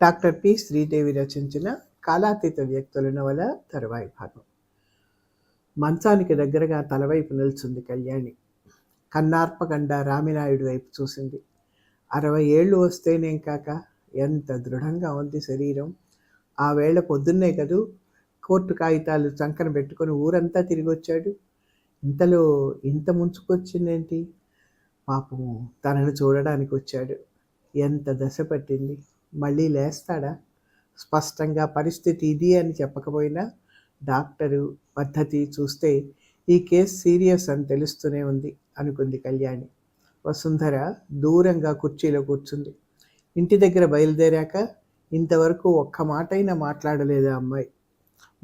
Doctor P. Sridevi రచించిన కాలాతీత వ్యక్తుల నవల తరువాయి భాగం. మంచానికి దగ్గరగా తలవైపు నిల్చుంది కళ్యాణి. కన్నార్పగండ రామినాయుడు వైపు చూసింది. అరవై ఏళ్ళు వస్తేనేం కాక ఎంత దృఢంగా ఉంది శరీరం. ఆ వేళ పొద్దున్నే కదూ కోర్టు కాగితాలు చంకన పెట్టుకొని ఊరంతా తిరిగి వచ్చాడు ఇంతలో ఇంత ముంచుకొచ్చిందేంటి? పాపం తనను చూడడానికి వచ్చాడు ఎంత దశ పట్టింది? మళ్ళీ లేస్తాడా? స్పష్టంగా పరిస్థితి ఇది అని చెప్పకపోయినా డాక్టరు పద్ధతి చూస్తే ఈ కేసు సీరియస్ అని తెలుస్తూనే ఉంది అనుకుంది కళ్యాణి. వసుంధర దూరంగా కుర్చీలో కూర్చుంది. ఇంటి దగ్గర బయలుదేరాక ఇంతవరకు ఒక్క మాటైనా మాట్లాడలేదు ఆ అమ్మాయి.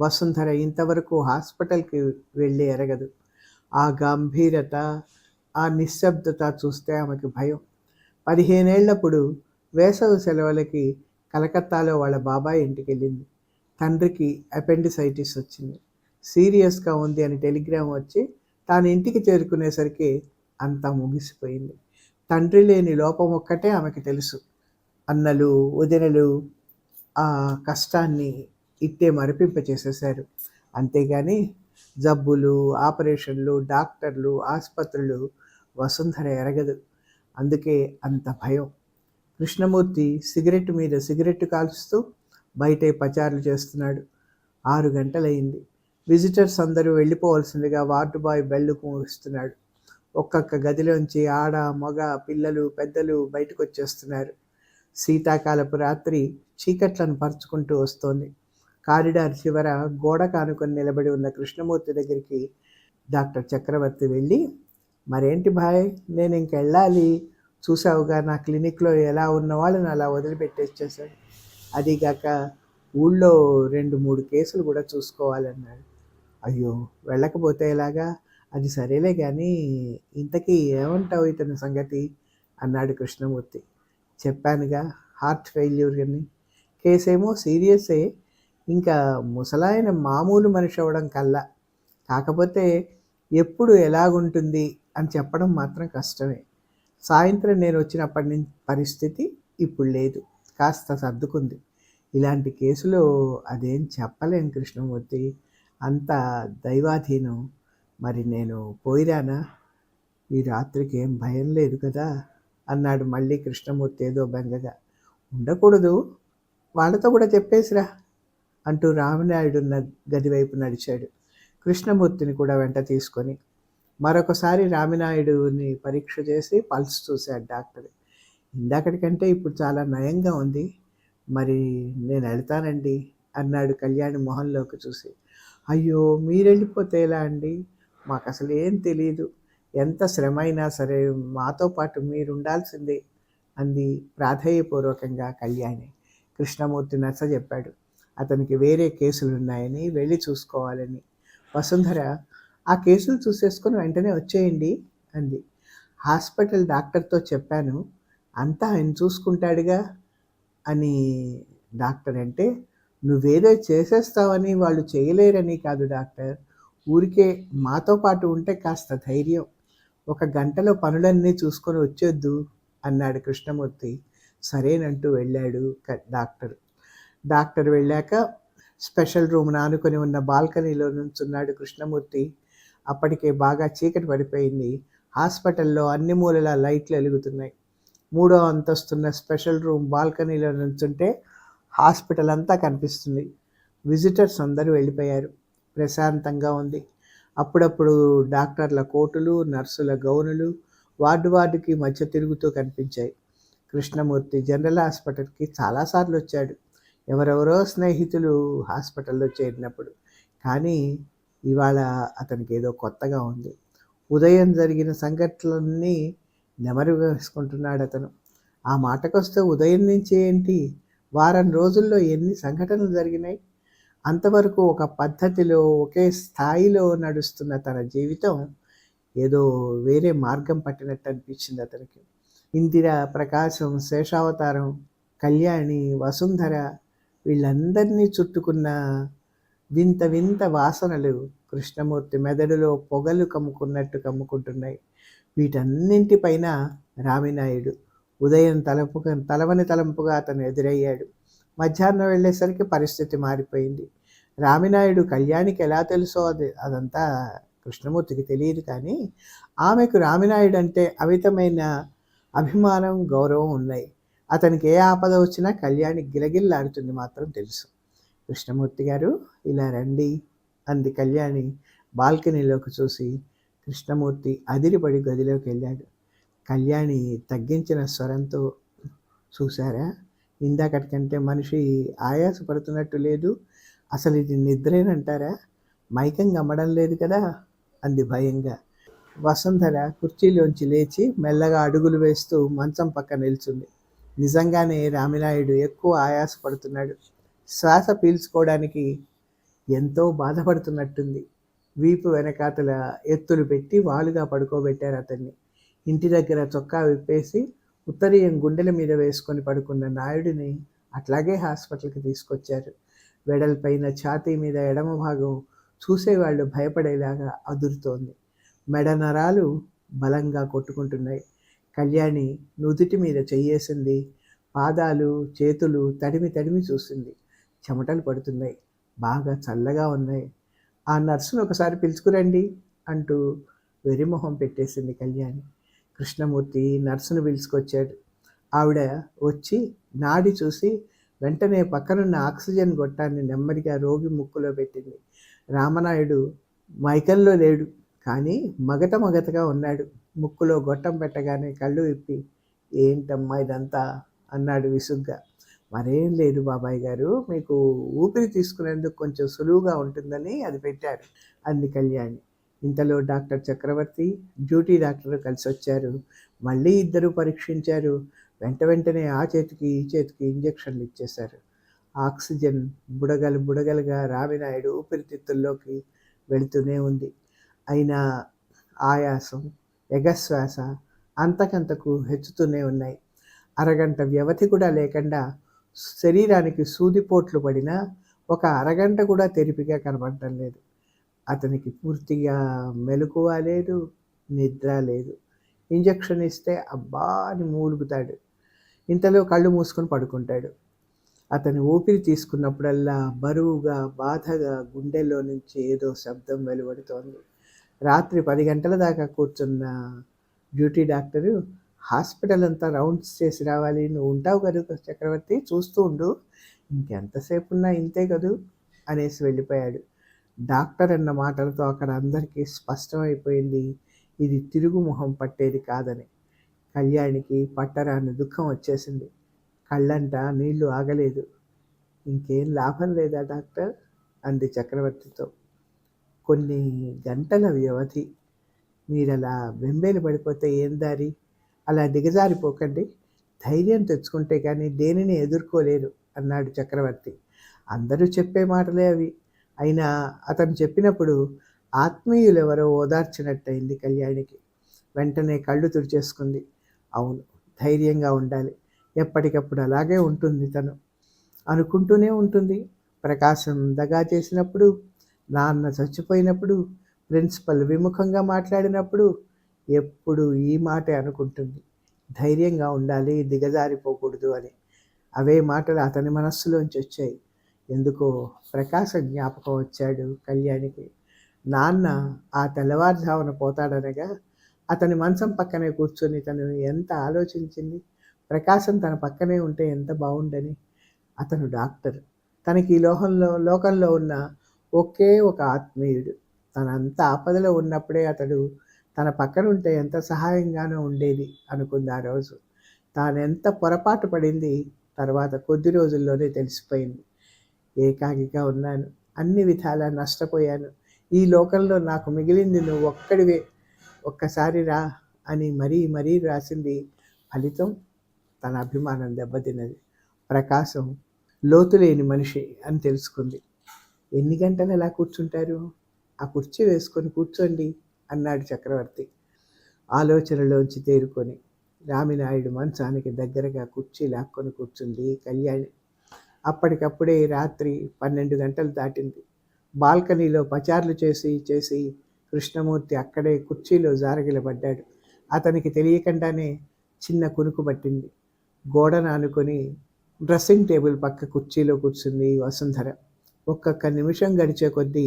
వసుంధర ఇంతవరకు హాస్పిటల్కి వెళ్ళి ఎరగదు. ఆ గంభీరత ఆ నిశ్శబ్దత చూస్తే ఆమెకి భయం. పదిహేనేళ్ళప్పుడు వేసవి సెలవులకి కలకత్తాలో వాళ్ళ బాబాయ్ ఇంటికి వెళ్ళింది తండ్రికి అపెండిసైటిస్ వచ్చింది. సీరియస్గా ఉంది అని టెలిగ్రామ్ వచ్చి తాను ఇంటికి చేరుకునేసరికి అంతా ముగిసిపోయింది. తండ్రి లేని లోపం ఒక్కటే ఆమెకి తెలుసు. అన్నలు వదినలు ఆ కష్టాన్ని ఇట్టే మరిపింపచేసేశారు. అంతేగాని జబ్బులు ఆపరేషన్లు డాక్టర్లు ఆసుపత్రులు వసుంధర ఎరగదు. అందుకే అంత భయం. కృష్ణమూర్తి సిగరెట్ మీద సిగరెట్ కాల్చుతూ బయటే పచారులు చేస్తున్నాడు. ఆరు గంటలైంది విజిటర్స్ అందరూ వెళ్ళిపోవలసిందిగా వార్డు బాయ్ బెల్లు కూస్తున్నాడు ఒక్కొక్క గదిలోంచి ఆడ మగ పిల్లలు పెద్దలు బయటకు వచ్చేస్తున్నారు శీతాకాలపు రాత్రి చీకట్లను పరుచుకుంటూ వస్తోంది. కారిడార్ చివర గోడ కానుకొని నిలబడి ఉన్న కృష్ణమూర్తి దగ్గరికి డాక్టర్ చక్రవర్తి వెళ్ళి మరేంటి భాయ్ నేను ఇంకెళ్ళాలి చూసావుగా నా క్లినిక్లో ఎలా ఉన్న వాళ్ళని అలా వదిలిపెట్టేసేసాడు అదిగాక ఊళ్ళో రెండు మూడు కేసులు కూడా చూసుకోవాలన్నాడు. అయ్యో వెళ్ళకపోతే ఎలాగా? అది సరేలే కానీ ఇంతకీ ఏమంటావు ఇతని సంగతి? అన్నాడు కృష్ణమూర్తి. చెప్పానుగా హార్ట్ ఫెయిల్యూర్ అని. కేసేమో సీరియసే ఇంకా ముసలాయన మామూలు మనిషి అవ్వడం కల్లా. కాకపోతే ఎప్పుడు ఎలాగుంటుంది అని చెప్పడం మాత్రం కష్టమే. సాయంత్రం నేను వచ్చినప్పటి నుంచి పరిస్థితి ఇప్పుడు లేదు. కాస్త సర్దుకుంది. ఇలాంటి కేసులో అదేం చెప్పలేం కృష్ణమూర్తి. అంత దైవాధీనం. మరి నేను పోయిరానా? ఈ రాత్రికి ఏం భయం లేదు కదా? అన్నాడు మళ్ళీ కృష్ణమూర్తి ఏదో బెంగగా. ఉండకూడదు. వాళ్ళతో కూడా చెప్పేసిరా అంటూ రామనాయుడు గదివైపు నడిచాడు. కృష్ణమూర్తిని కూడా వెంట తీసుకొని మరొకసారి రామినాయుడుని పరీక్ష చేసి పల్స్ చూశాడు డాక్టర్. ఇందాకటికంటే ఇప్పుడు చాలా నయంగా ఉంది. మరి నేను వెళ్తానండి అన్నాడు కళ్యాణి మొహంలోకి చూసి. అయ్యో మీరు వెళ్ళిపోతే ఎలా అండి? మాకు అసలు ఏం తెలియదు ఎంత శ్రమ అయినా సరే మాతో పాటు మీరు ఉండాల్సిందే అంది ప్రాధేయపూర్వకంగా కళ్యాణి. కృష్ణమూర్తి నచ్చ చెప్పాడు. అతనికి వేరే కేసులు ఉన్నాయని వెళ్ళి చూసుకోవాలని. వసుంధర ఆ కేసులు చూసేసుకొని వెంటనే వచ్చేయండి అంది. హాస్పిటల్ డాక్టర్తో చెప్పాను అంతా ఆయన చూసుకుంటాడుగా? అని డాక్టర్ అంటే నువ్వేదో చేసేస్తావని వాళ్ళు చేయలేరని కాదు డాక్టర్. ఊరికే మాతో పాటు ఉంటే కాస్త ధైర్యం. ఒక గంటలో పనులన్నీ చూసుకొని వచ్చొద్దు అన్నాడు కృష్ణమూర్తి. సరేనంటూ వెళ్ళాడు డాక్టర్. డాక్టర్ వెళ్ళాక స్పెషల్ రూమ్ ఆనుకొని ఉన్న బాల్కనీలో నుంచున్నాడు కృష్ణమూర్తి. అప్పటికే బాగా చీకటి పడిపోయింది. హాస్పిటల్లో అన్ని మూలల లైట్లు వెలుగుతున్నాయి. మూడో అంతస్తున్న స్పెషల్ రూమ్ బాల్కనీలో నుంచుంటే హాస్పిటల్ అంతా కనిపిస్తుంది. విజిటర్స్ అందరూ వెళ్ళిపోయారు. ప్రశాంతంగా ఉంది. అప్పుడప్పుడు డాక్టర్ల కోటులు నర్సుల గౌనులు వార్డు వార్డుకి మధ్య తిరుగుతూ కనిపించాయి. కృష్ణమూర్తి జనరల్ హాస్పిటల్కి చాలాసార్లు వచ్చాడు. ఎవరెవరో స్నేహితులు హాస్పిటల్లో చేరినప్పుడు. కానీ ఇవాళ అతనికి ఏదో కొత్తగా ఉంది. ఉదయం జరిగిన సంఘటనలన్నీ నెమరు వేసుకుంటున్నాడు అతను. ఆ మాటకొస్తే ఉదయం నుంచి ఏంటి? వారం రోజుల్లో ఎన్ని సంఘటనలు జరిగినాయి? అంతవరకు ఒక పద్ధతిలో ఒకే స్థాయిలో నడుస్తున్న తన జీవితం ఏదో వేరే మార్గం పట్టినట్టు అనిపించింది అతనికి. ఇందిర ప్రకాశం శేషావతారం కళ్యాణి వసుంధర వీళ్ళందరినీ చుట్టుకున్న వింత వింత వాసనలు కృష్ణమూర్తి మెదడులో పొగలు కమ్ముకున్నట్టు కమ్ముకుంటున్నాయి. వీటన్నింటిపైన రామినాయుడు ఉదయం తలపు తలవని తలంపుగా అతను ఎదురయ్యాడు. మధ్యాహ్నం వెళ్ళేసరికి పరిస్థితి మారిపోయింది. రామినాయుడు కళ్యాణికి ఎలా తెలుసో అది అదంతా కృష్ణమూర్తికి తెలియదు కానీ ఆమెకు రామినాయుడు అంటే అమితమైన అభిమానం గౌరవం ఉన్నాయి. అతనికి ఏ ఆపద వచ్చినా కళ్యాణి గిలగిల్లాడుతుంది మాత్రం తెలుసు. కృష్ణమూర్తి గారు ఇలా రండి. అంది కళ్యాణి బాల్కనీలోకి చూసి కృష్ణమూర్తి అదిరిపడి గదిలోకి వెళ్ళాడు. కళ్యాణి తగ్గించిన స్వరంతో చూశారా? ఇందాకటికంటే మనిషి ఆయాసపడుతున్నట్టు లేదు. అసలు ఇది నిద్రేనంటారా? మైకం గమ్మడం లేదు కదా? అంది భయంగా. వసుంధర కుర్చీలోంచి లేచి మెల్లగా అడుగులు వేస్తూ మంచం పక్క నిల్చుంది. నిజంగానే రామినాయుడు ఎక్కువ ఆయాసపడుతున్నాడు. శ్వాస పీల్చుకోవడానికి ఎంతో బాధపడుతున్నట్టుంది. వీపు వెనకాతల ఎత్తులు పెట్టి వాలుగా పడుకోబెట్టారు అతన్ని. ఇంటి దగ్గర చొక్కా విప్పేసి ఉత్తరీయం గుండెల మీద వేసుకొని పడుకున్న నాయుడిని అట్లాగే హాస్పిటల్కి తీసుకొచ్చారు. వెడల్పైన ఛాతీ మీద ఎడమ భాగం చూసేవాళ్ళు భయపడేలాగా అదురుతోంది. మెడ నరాలు బలంగా కొట్టుకుంటున్నాయి. కళ్యాణి నుదుటి మీద చెయ్యేసింది. పాదాలు చేతులు తడిమి తడిమి చూసింది. చెమటలు పడుతున్నాయి. బాగా చల్లగా ఉన్నాయి. ఆ నర్సును ఒకసారి పిలుచుకురండి అంటూ వెరిమొహం పెట్టేసింది కళ్యాణి. కృష్ణమూర్తి నర్సును పిలుచుకొచ్చాడు. ఆవిడ వచ్చి నాడి చూసి వెంటనే పక్కనున్న ఆక్సిజన్ గొట్టాన్ని నెమ్మదిగా రోగి ముక్కులో పెట్టింది. రామనాయుడు మైకంలో లేడు కానీ మగత మగతగా ఉన్నాడు. ముక్కులో గొట్టం పెట్టగానే కళ్ళు విప్పి ఏంటమ్మా ఇదంతా? అన్నాడు విసుగ్గా. మరేం లేదు బాబాయ్ గారు మీకు ఊపిరి తీసుకునేందుకు కొంచెం సులువుగా ఉంటుందని అది పెట్టారు. అంది కళ్యాణి. ఇంతలో డాక్టర్ చక్రవర్తి డ్యూటీ డాక్టర్ కలిసి వచ్చారు. మళ్ళీ ఇద్దరు పరీక్షించారు. వెంట వెంటనే ఆ చేతికి ఈ చేతికి ఇంజక్షన్లు ఇచ్చేశారు. ఆక్సిజన్ బుడగలు బుడగలుగా రామినాయుడు ఊపిరితిత్తుల్లోకి వెళుతూనే ఉంది. అయినా ఆయాసం ఎగశ్వాస అంతకంతకు హెచ్చుతూనే ఉన్నాయి. అరగంట వ్యవధి కూడా లేకుండా శరీరానికి సూదిపోట్లు పడినా ఒక అరగంట కూడా తెరిపిగా కనబడటం లేదు. అతనికి పూర్తిగా మెలకువ లేదు నిద్ర లేదు. ఇంజక్షన్ ఇస్తే అబ్బా అని మూలుగుతాడు. ఇంతలో కళ్ళు మూసుకొని పడుకుంటాడు. అతని ఊపిరి తీసుకున్నప్పుడల్లా బరువుగా బాధగా గుండెల్లో నుంచి ఏదో శబ్దం వెలువడుతోంది. రాత్రి పది గంటల దాకా కూర్చున్న డ్యూటీ డాక్టరు హాస్పిటల్ అంతా రౌండ్స్ చేసి రావాలి. నువ్వు ఉంటావు కదా చక్రవర్తి చూస్తూ ఉండు. ఇంకెంతసేపు ఉన్నా ఇంతే కదూ అనేసి వెళ్ళిపోయాడు. డాక్టర్ అన్న మాటలతో అక్కడ అందరికీ స్పష్టమైపోయింది. ఇది తిరుగు మొహం పట్టేది కాదని. కళ్యాణికి పట్టరాని దుఃఖం వచ్చేసింది. కళ్ళంట నీళ్ళు ఆగలేదు. ఇంకేం లాభం లేదా డాక్టర్? అంది చక్రవర్తితో. కొన్ని గంటల వ్యవధి. మీరలా బెంబేలు పడిపోతే ఏం దారి? అలా దిగజారిపోకండి. ధైర్యం తెచ్చుకుంటే కానీ దేనిని ఎదుర్కోలేరు అన్నాడు చక్రవర్తి. అందరూ చెప్పే మాటలే అవి. అయినా అతను చెప్పినప్పుడు ఆత్మీయులెవరో ఓదార్చినట్టయింది కళ్యాణికి. వెంటనే కళ్ళు తుడిచేసుకుంది. అవును ధైర్యంగా ఉండాలి. ఎప్పటికప్పుడు అలాగే ఉంటుంది తను. అనుకుంటూనే ఉంటుంది. ప్రకాశం దగా చేసినప్పుడు నాన్న చచ్చిపోయినప్పుడు ప్రిన్సిపల్ విముఖంగా మాట్లాడినప్పుడు ఎప్పుడు ఈ మాటే అనుకుంటుంది. ధైర్యంగా ఉండాలి దిగజారిపోకూడదు అని. అవే మాటలు అతని మనస్సులోంచి వచ్చాయి. ఎందుకో ప్రకాశ జ్ఞాపకం వచ్చాడు కళ్యాణికి. నాన్న ఆ తెల్లవారుజామున పోతాడనగా అతని మంచం పక్కనే కూర్చొని తను ఎంత ఆలోచించింది? ప్రకాశం తన పక్కనే ఉంటే ఎంత బాగుండని అతను డాక్టర్. తనకి ఈ లోహంలో లోకంలో ఉన్న ఒకే ఒక ఆత్మీయుడు. తనంత ఆపదలో ఉన్నప్పుడే అతడు తన పక్కన ఉంటే ఎంత సహాయంగానో ఉండేది అనుకుంది ఆ రోజు. తానెంత పొరపాటు పడింది తర్వాత కొద్ది రోజుల్లోనే తెలిసిపోయింది. ఏకాకిగా ఉన్నాను అన్ని విధాలా నష్టపోయాను. ఈ లోకంలో నాకు మిగిలింది నువ్వు ఒక్కడివే. ఒక్కసారి రా అని మరీ మరీ రాసింది ఫలితం తన అభిమానం దెబ్బతిన్నది. ప్రకాశం లోతులేని మనిషి అని తెలుసుకుంది. ఎన్ని గంటలు ఎలా కూర్చుంటారు? ఆ కుర్చీ వేసుకొని కూర్చోండి. అన్నాడు చక్రవర్తి. ఆలోచనలోంచి తేరుకొని రామినాయుడు మంచానికి దగ్గరగా కుర్చీ లాక్కొని కూర్చుంది కళ్యాణి. అప్పటికప్పుడే రాత్రి పన్నెండు గంటలు దాటింది. బాల్కనీలో పచార్లు చేసి చేసి కృష్ణమూర్తి అక్కడే కుర్చీలో జారగిలబడ్డాడు. అతనికి తెలియకుండానే చిన్న కునుకు పట్టింది. గోడను ఆనుకొని డ్రెస్సింగ్ టేబుల్ పక్క కుర్చీలో కూర్చుంది వసుంధర. ఒక్కొక్క నిమిషం గడిచే కొద్దీ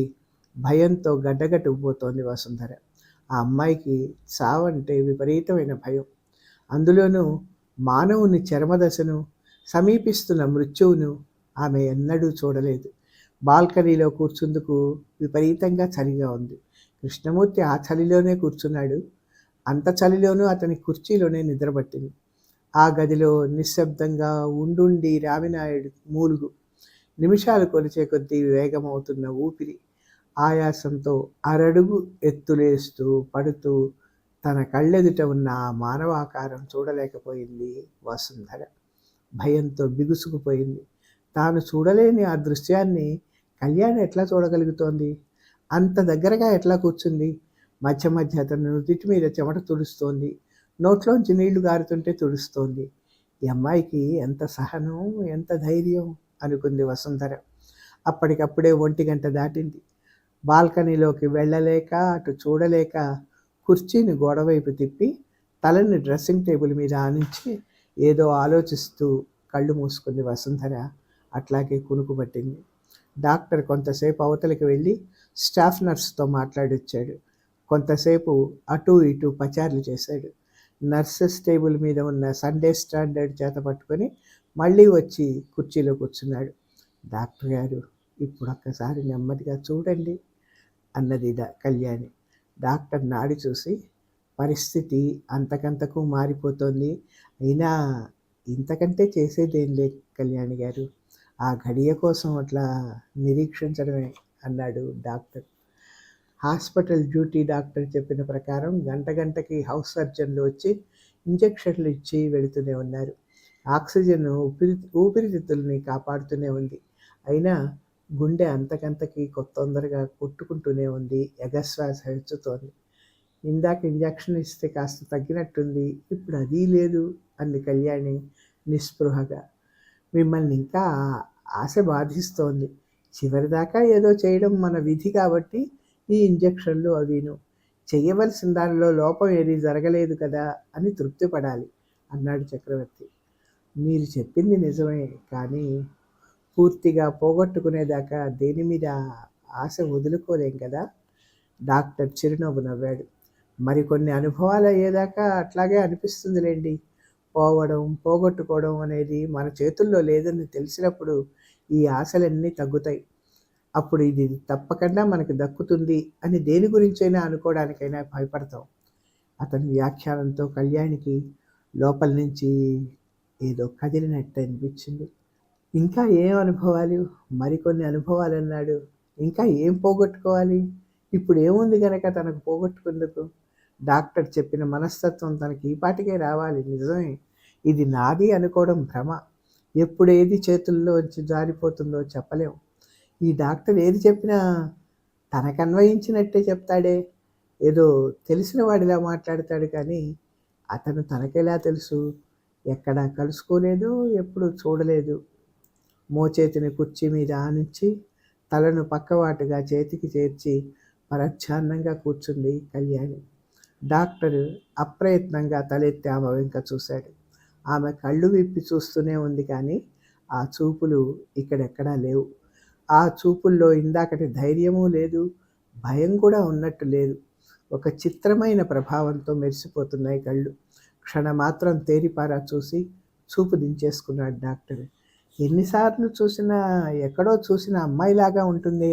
భయంతో గడ్డగట్టుకుపోతోంది వసుంధర. ఆ అమ్మాయికి చావంటే విపరీతమైన భయం. అందులోనూ మానవుని చర్మదశను సమీపిస్తున్న మృత్యువును ఆమె ఎన్నడూ చూడలేదు. బాల్కనీలో కూర్చుందుకు విపరీతంగా చలిగా ఉంది. కృష్ణమూర్తి ఆ చలిలోనే కూర్చున్నాడు. అంత చలిలోనూ అతని కుర్చీలోనే నిద్రపట్టింది. ఆ గదిలో నిశ్శబ్దంగా ఉండుండి రామినాయుడు మూలుగు. నిమిషాలు కొలిచే కొద్దీ వేగమవుతున్న ఊపిరి ఆయాసంతో అరడుగు ఎత్తులేస్తూ పడుతూ తన కళ్ళెదుట ఉన్న ఆ మానవాకారం చూడలేకపోయింది వసుంధర. భయంతో బిగుసుకుపోయింది. తాను చూడలేని ఆ దృశ్యాన్ని కళ్యాణ్ ఎట్లా చూడగలుగుతోంది? అంత దగ్గరగా ఎట్లా కూర్చుంది? మధ్య మధ్య అతను నుదుటి మీద చెమట తుడుస్తోంది. నోట్లోంచి నీళ్ళు గారుతుంటే తుడుస్తోంది. ఈ అమ్మాయికి ఎంత సహనం ఎంత ధైర్యం అనుకుంది వసుంధర. అప్పటికప్పుడే ఒంటి గంట దాటింది. బాల్కనీలోకి వెళ్ళలేక అటు చూడలేక కుర్చీని గోడవైపు తిప్పి తలని డ్రెస్సింగ్ టేబుల్ మీద ఆనించి ఏదో ఆలోచిస్తూ కళ్ళు మూసుకుంది వసుంధర. అట్లాగే కునుకుపట్టింది డాక్టర్ కొంతసేపు అవతలికి వెళ్ళి స్టాఫ్ నర్స్తో మాట్లాడొచ్చాడు. కొంతసేపు అటు ఇటు పచార్లు చేశాడు. నర్సెస్ టేబుల్ మీద ఉన్న సండే స్టాండర్డ్ చేత పట్టుకొని మళ్ళీ వచ్చి కుర్చీలో కూర్చున్నాడు. డాక్టర్ గారు ఇప్పుడు ఒక్కసారి నెమ్మదిగా చూడండి. అన్నది కళ్యాణి. డాక్టర్ నాడి చూసి పరిస్థితి అంతకంతకు మారిపోతోంది. అయినా ఇంతకంటే చేసేదేం లే కళ్యాణి గారు. ఆ ఘడియ కోసం అట్లా నిరీక్షించడమే అన్నాడు డాక్టర్. హాస్పిటల్ డ్యూటీ డాక్టర్ చెప్పిన ప్రకారం గంట గంటకి హౌస్ సర్జన్లు వచ్చి ఇంజక్షన్లు ఇచ్చి వెళుతూనే ఉన్నారు. ఆక్సిజన్ ఊపిరి ఊపిరితిత్తుల్ని కాపాడుతూనే ఉంది. అయినా గుండె అంతకంతకి తొందరగా కొట్టుకుంటూనే ఉంది ఎగశ్వాస హెచ్చుతోంది. ఇందాక ఇంజక్షన్ ఇస్తే కాస్త తగ్గినట్టుంది ఇప్పుడు అది లేదు అంది కళ్యాణి నిస్పృహగా. మిమ్మల్ని ఇంకా ఆశ బాధిస్తోంది. చివరిదాకా ఏదో చేయడం మన విధి కాబట్టి ఈ ఇంజక్షన్లు అవిను. చేయవలసిన దానిలో లోపం ఏది జరగలేదు కదా అని తృప్తి పడాలి అన్నాడు చక్రవర్తి. మీరు చెప్పింది నిజమే కానీ పూర్తిగా పోగొట్టుకునేదాకా దేని మీద ఆశ వదులుకోలేం కదా? డాక్టర్ చిరునవ్వు నవ్వాడు. మరికొన్ని అనుభవాలు అయ్యేదాకా అట్లాగే అనిపిస్తుందిలేండి. పోవడం పోగొట్టుకోవడం అనేది మన చేతుల్లో లేదని తెలిసినప్పుడు ఈ ఆశలన్నీ తగ్గుతాయి. అప్పుడు ఇది తప్పకుండా మనకు దక్కుతుంది అని దేని గురించైనా అనుకోవడానికైనా భయపడతాం. అతని వ్యాఖ్యానంతో కళ్యాణికి లోపల నుంచి ఏదో కదిలినట్టు అనిపించింది. ఇంకా ఏం అనుభవాలు? మరికొన్ని అనుభవాలు అన్నాడు ఇంకా ఏం పోగొట్టుకోవాలి? ఇప్పుడు ఏముంది గనక తనకు పోగొట్టుకుందుకు? డాక్టర్ చెప్పిన మనస్తత్వం తనకి ఈ పాటికే రావాలి. నిజమే. ఇది నాది అనుకోవడం భ్రమ. ఎప్పుడు ఏది చేతుల్లో వచ్చి జారిపోతుందో చెప్పలేం. ఈ డాక్టర్ ఏది చెప్పినా తనకు అన్వయించినట్టే చెప్తాడే. ఏదో తెలిసిన వాడిలా మాట్లాడతాడు కానీ అతను తనకెలా తెలుసు? ఎక్కడా కలుసుకోలేదు? ఎప్పుడు చూడలేదు? మోచేతిని కుర్చీ మీద ఆనించి తలను పక్కవాటుగా చేతికి చేర్చి పరచ్ఛాన్నంగా కూర్చుంది కళ్యాణి. డాక్టర్ అప్రయత్నంగా తలెత్తి ఆమె వెంక చూశాడు. ఆమె కళ్ళు విప్పి చూస్తూనే ఉంది కానీ ఆ చూపులు ఇక్కడెక్కడా లేవు. ఆ చూపుల్లో ఇందాకటి ధైర్యము లేదు భయం కూడా ఉన్నట్టు లేదు. ఒక చిత్రమైన ప్రభావంతో మెరిసిపోతున్నాయి కళ్ళు. క్షణమాత్రం తేరిపారా చూసి చూపు దించేసుకున్నాడు డాక్టర్. ఎన్నిసార్లు చూసినా ఎక్కడో చూసిన అమ్మాయిలాగా ఉంటుంది.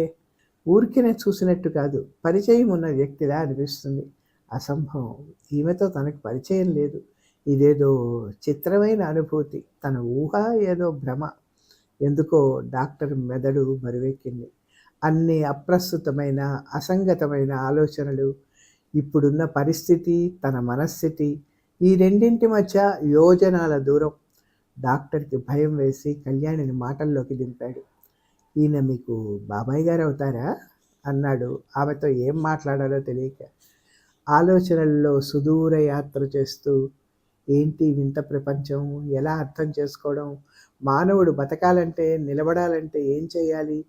ఊరికినే చూసినట్టు కాదు పరిచయం ఉన్న వ్యక్తిలా అనిపిస్తుంది. అసంభవం. ఈమెతో తనకు పరిచయం లేదు. ఇదేదో చిత్రమైన అనుభూతి. తన ఊహ ఏదో భ్రమ. ఎందుకో డాక్టర్ మెదడు మరువెక్కింది అన్ని అప్రస్తుతమైన అసంగతమైన ఆలోచనలు ఇప్పుడున్న పరిస్థితి తన మనస్థితి ఈ రెండింటి మధ్య యోజనాల దూరం. డాక్టర్కి భయం వేసి కళ్యాణిని మాటల్లోకి దింపాడు. ఈయన మీకు బాబాయ్ గారు అవుతారా? అన్నాడు. ఆమెతో ఏం మాట్లాడాలో తెలియక ఆలోచనల్లో సుదూర యాత్ర చేస్తూ ఏంటి వింత ప్రపంచం? ఎలా అర్థం చేసుకోవడం? మానవుడు బతకాలంటే నిలబడాలంటే ఏం చేయాలి?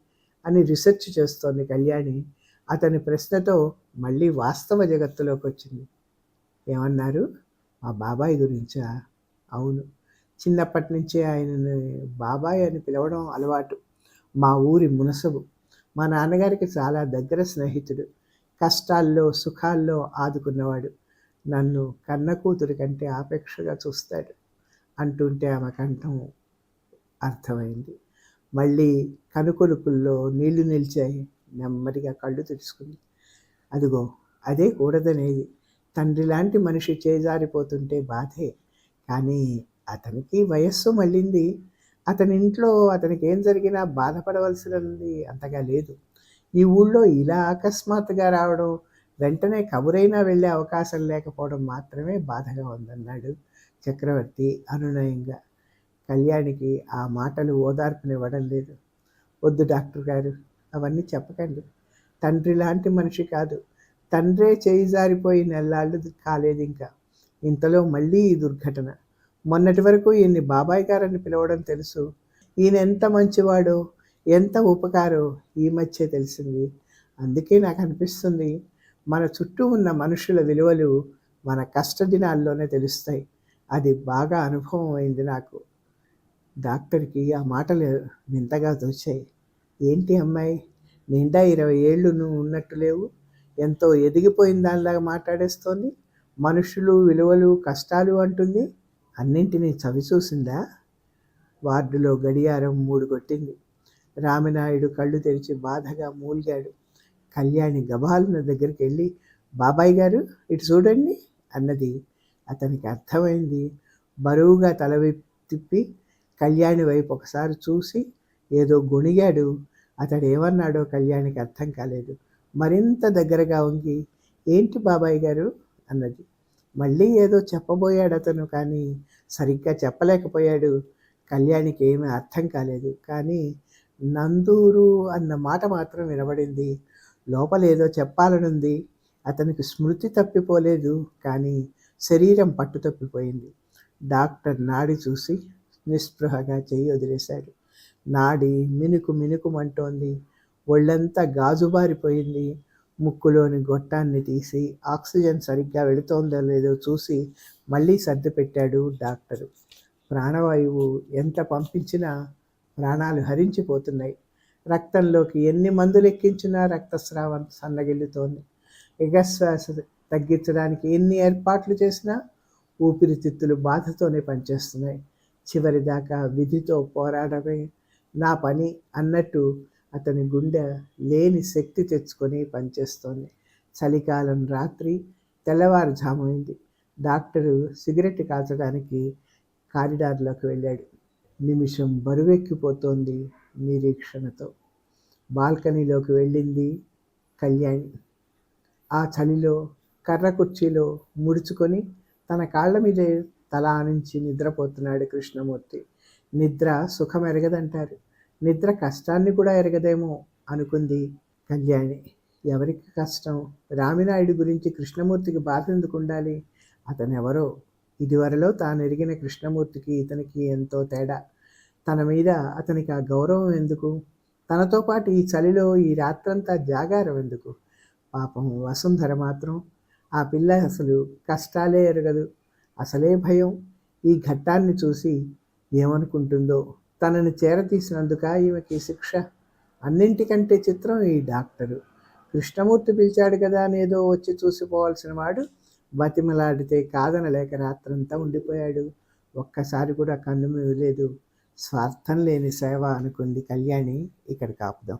అని రీసెర్చ్ చేస్తోంది కళ్యాణి. అతని ప్రశ్నతో మళ్ళీ వాస్తవ జగత్తులోకి వచ్చింది ఏమన్నారు? మా బాబాయ్ గురించా? అవును. చిన్నప్పటి నుంచే ఆయనని బాబాయ్ అని పిలవడం అలవాటు. మా ఊరి మునసబు. మా నాన్నగారికి చాలా దగ్గర స్నేహితుడు. కష్టాల్లో సుఖాల్లో ఆదుకున్నవాడు. నన్ను కన్న కూతురి కంటే ఆపేక్షగా చూస్తాడు అంటుంటే ఆమె కంఠం అర్థమైంది. మళ్ళీ కనుకొనుకుల్లో నీళ్ళు నిలిచాయి. నెమ్మదిగా కళ్ళు తెరుచుకుంది. అదిగో అదే కూడదనేది. తండ్రి లాంటి మనిషి చేజారిపోతుంటే బాధే. కానీ అతనికి వయస్సు మళ్ళింది. అతని ఇంట్లో అతనికి ఏం జరిగినా బాధపడవలసినది అంతగా లేదు. ఈ ఊళ్ళో ఇలా అకస్మాత్తుగా రావడం వెంటనే కబురైనా వెళ్ళే అవకాశం లేకపోవడం మాత్రమే బాధగా ఉందన్నాడు చక్రవర్తి అనునయంగా. కళ్యాణికి ఆ మాటలు ఓదార్పునివ్వడం లేదు. వద్దు డాక్టర్ గారు అవన్నీ చెప్పకండి. తండ్రి లాంటి మనిషి కాదు. తండ్రే చేయి జారిపోయి నెల్లాళ్ళు కాలేదు ఇంకా ఇంతలో మళ్ళీ ఈ దుర్ఘటన. మొన్నటి వరకు ఈయన్ని బాబాయ్ గారని పిలవడం తెలుసు. ఈయన ఎంత మంచివాడో ఎంత ఉపకారో ఈ మధ్య తెలిసింది. అందుకే నాకు అనిపిస్తుంది మన చుట్టూ ఉన్న మనుషుల విలువలు మన కష్ట దినాల్లోనే తెలుస్తాయి. అది బాగా అనుభవం అయింది నాకు. డాక్టర్కి ఆ మాటలు వింతగా తోచాయి. ఏంటి అమ్మాయి నిండా ఇరవై ఏళ్ళు నువ్వు ఉన్నట్టు లేవు? ఎంతో ఎదిగిపోయిన దానిలాగా మాట్లాడేస్తోంది? మనుషులు విలువలు కష్టాలు అంటుంది. అన్నింటినీ చవి చూసిందా? వార్డులో గడియారం మూడు కొట్టింది రామినాయుడు కళ్ళు తెరిచి బాధగా మూలిగాడు. కళ్యాణి గబాలున దగ్గరికి వెళ్ళి బాబాయ్ గారు ఇటు చూడండి అన్నది. అతనికి అర్థమైంది. బరువుగా తల తిప్పి కళ్యాణి వైపు ఒకసారి చూసి ఏదో గొణిగాడు. అతడు ఏమన్నాడో కళ్యాణికి అర్థం కాలేదు. మరింత దగ్గరగా ఉంగి ఏంటి బాబాయ్ గారు? అన్నది. మళ్ళీ ఏదో చెప్పబోయాడు అతను కానీ సరిగ్గా చెప్పలేకపోయాడు. కళ్యాణికి ఏమీ అర్థం కాలేదు. కానీ నందూరు అన్న మాట మాత్రం వినబడింది. లోపల ఏదో చెప్పాలనుంది. అతనికి స్మృతి తప్పిపోలేదు. కానీ శరీరం పట్టు తప్పిపోయింది. డాక్టర్ నాడి చూసి నిస్పృహగా చెయ్యి వదిలేశాడు. నాడి మినుకు మినుకుమంటోంది. ఒళ్ళంతా గాజుబారిపోయింది. ముక్కులోని గొట్టాన్ని తీసి ఆక్సిజన్ సరిగ్గా వెళుతోందో లేదో చూసి మళ్ళీ సర్ది పెట్టాడు డాక్టరు. ప్రాణవాయువు ఎంత పంపించినా ప్రాణాలు హరించిపోతున్నాయి. రక్తంలోకి ఎన్ని మందులు ఎక్కించినా రక్తస్రావం సన్నగిల్లుతోంది. ఎగశ్వాస తగ్గించడానికి ఎన్ని ఏర్పాట్లు చేసినా ఊపిరితిత్తులు బాధతోనే పనిచేస్తున్నాయి. చివరిదాకా విధితో పోరాడమే నా పని అన్నట్టు అతని గుండె లేని శక్తి తెచ్చుకొని పనిచేస్తోంది. చలికాలం రాత్రి తెల్లవారుజామైంది డాక్టరు సిగరెట్ కాల్చడానికి కారిడార్లోకి వెళ్ళాడు. నిమిషం బరువెక్కిపోతోంది నిరీక్షణతో. బాల్కనీలోకి వెళ్ళింది కళ్యాణి. ఆ చలిలో కర్ర కుర్చీలో ముడుచుకొని తన కాళ్ళ మీదే తల ఆనించి నిద్రపోతున్నాడు కృష్ణమూర్తి. నిద్ర సుఖమెరగదంటారు. నిద్ర కష్టాన్ని కూడా ఎరగదేమో అనుకుంది కళ్యాణి. ఎవరికి కష్టం? రామినాయుడు గురించి కృష్ణమూర్తికి బాధ ఎందుకు ఉండాలి? అతనెవరో? ఇదివరలో తాను ఎరిగిన కృష్ణమూర్తికి ఇతనికి ఎంతో తేడా. తన మీద అతనికి ఆ గౌరవం ఎందుకు? తనతో పాటు ఈ చలిలో ఈ రాత్రంతా జాగారం ఎందుకు? పాపం వసుంధర మాత్రం. ఆ పిల్ల అసలు కష్టాలే ఎరగదు. అసలే భయం. ఈ ఘట్టాన్ని చూసి ఏమనుకుంటుందో? తనని చేరతీసినందుక ఈమెకి శిక్ష. అన్నింటికంటే చిత్రం ఈ డాక్టరు. కృష్ణమూర్తి పిలిచాడు కదా అనేదో వచ్చి చూసిపోవాల్సిన వాడు బతిమలాడితే కాదనలేక రాత్రంతా ఉండిపోయాడు. ఒక్కసారి కూడా కన్ను లేదు స్వార్థం లేని సేవ అనుకుంది కళ్యాణి. ఇక్కడ కాపుదాం